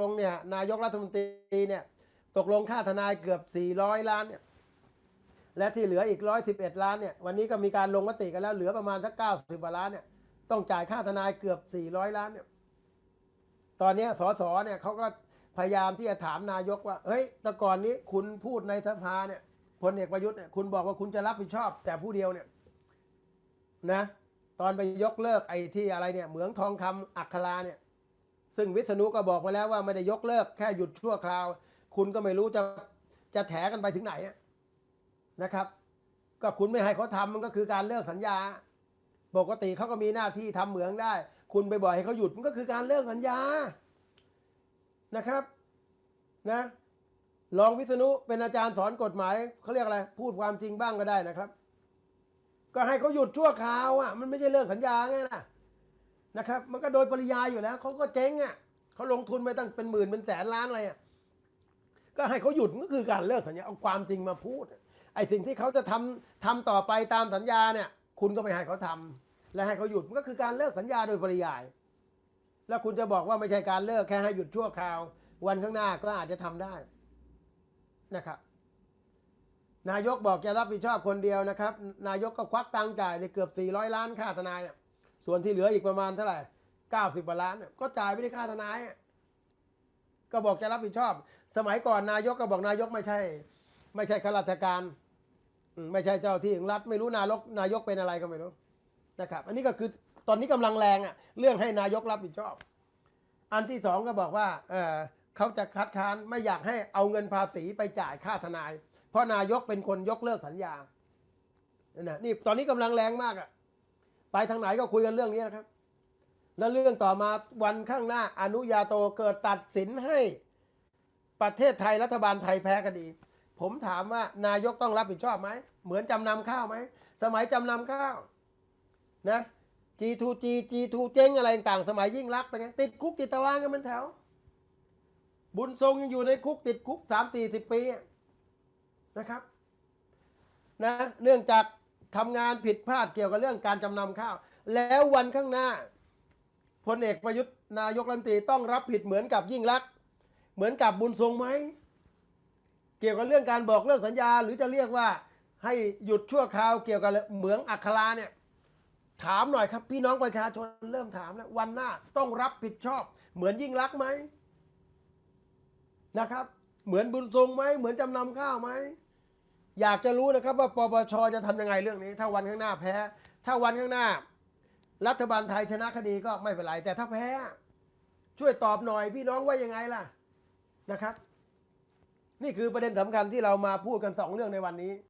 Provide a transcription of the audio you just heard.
ลงเนี่ยนายกรัฐมนตรีเนี่ยตกลงค่าทนายเกือบ 400 ล้านเนี่ยและที่เหลืออีก 111 ล้านเนี่ยวันนี้ก็มีการลงมติกันแล้วเหลือประมาณสัก 90กว่าล้านเนี่ยต้องจ่ายค่าทนายเกือบ 400 ล้านเนี่ยตอนนี้สสเนี่ยเขาก็พยายามที่จะถามนายกว่า เฮ้ยแต่ก่อนนี้คุณพูดในสภาเนี่ยพลเอกประยุทธ์เนี่ยคุณบอกว่าคุณจะรับผิดชอบ แต่ผู้เดียวเนี่ยนะ ตอนไปยกเลิกไอ้ที่อะไรเนี่ยเหมืองทองคำอัคราเนี่ย ซึ่งวิษณุก็บอกมาแล้วว่าไม่ได้ยกเลิกแค่หยุดชั่วคราว คุณก็ไม่รู้จะจะแถกันไปถึงไหนนะครับ ก็คุณไม่ให้เขาทำมันก็คือการเลิกสัญญา ปกติเขาก็มีหน้าที่ทำเหมืองได้ คุณไปบ่อยให้เขาหยุดมันก็คือการเลิกสัญญานะครับนะรองวิษณุเป็นอาจารย์สอนกฎหมายเขาเรียกอะไร พูดความจริงบ้างก็ได้นะครับ ก็ให้เขาหยุดชั่วคราวอะมันไม่ใช่เลิกสัญญาไงนะ นะครับ มันก็โดยปริยายอยู่แล้วเขาก็เจ๊งอะเขาลงทุนไปตั้งเป็นหมื่นเป็นแสนล้านอะไรอะก็ให้เขาหยุดก็คือการเลิกสัญญาเอาความจริงมาพูด ไอ้สิ่งที่เขาจะทำทำต่อไปตามสัญญาเนี่ย คุณก็ไม่ให้เขาทำและให้เขาหยุดมันก็คือการเลิกสัญญาโดยปริยาย แล้วคุณจะบอกว่าไม่ใช่การเลิกแค่ให้หยุดชั่วคราว วันข้างหน้าก็อาจจะทำได้นะครับ นายกบอกจะรับผิดชอบคนเดียวนะครับ นายกก็ควักตังค์จ่ายเลยเกือบ400ล้านค่าทนายอะ ส่วนที่เหลืออีกประมาณเท่าไหร่เก้าสิบกว่าล้านเนี่ยก็จ่ายไปที่ค่าทนาย ก็บอกจะรับผิดชอบ สมัยก่อนนายกก็บอกนายกไม่ใช่ ไม่ใช่ข้าราชการ ไม่ใช่เจ้าที่ของรัฐไม่รู้นายกนายกเป็นอะไรก็ไม่รู้นะครับ อันนี้ก็คือตอนนี้กำลังแรงอะเรื่องให้นายกรับผิดชอบ อันที่สองก็บอกว่าเออเขาจะคัดค้านไม่อยากให้เอาเงินภาษีไปจ่ายค่าทนาย เพราะนายกเป็นคนยกเลิกสัญญานี่ตอนนี้กำลังแรงมากอะ ไปทางไหนก็คุยกันเรื่องนี้นะครับ แล้วเรื่องต่อมาวันข้างหน้าอนุญาโตเกิดตัดสินให้ประเทศไทยรัฐบาลไทยแพ้คดี ผมถามว่านายกต้องรับผิดชอบไหม เหมือนจำนำข้าวไหม สมัยจำนำข้าวนะ G2G G2 เจ๊งอะไรต่างๆสมัยยิ่งรักไปไงติดคุกติดตารางกันเป็นแถว บุญทรงยังอยู่ในคุกติดคุกสามสี่สิบปีนะครับนะเนื่องจาก ทำงานผิดพลาดเกี่ยวกับเรื่องการจำนำข้าว แล้ววันข้างหน้าพลเอกประยุทธ์นายกรัฐมนตรีต้องรับผิดเหมือนกับยิ่งรักษณ์เหมือนกับบุญทรงไหม เกี่ยวกับเรื่องการบอกเลิกสัญญา หรือจะเรียกว่าให้หยุดชั่วคราวเกี่ยวกับเหมืองอัคราเนี่ย ถามหน่อยครับ พี่น้องประชาชนเริ่มถามแล้ววันหน้าต้องรับผิดชอบ เหมือนยิ่งรักษณ์ไหมนะครับ เหมือนบุญทรงไหมเหมือนจำนำข้าวไหม อยากจะรู้นะครับว่าปปชจะทำยังไงเรื่องนี้ ถ้าวันข้างหน้าแพ้ ถ้าวันข้างหน้า รัฐบาลไทยชนะคดีก็ไม่เป็นไร แต่ถ้าแพ้ ช่วยตอบหน่อยพี่น้องว่ายังไงล่ะนะครับ นี่คือประเด็นสำคัญที่เรามาพูดกันสองเรื่องในวันนี้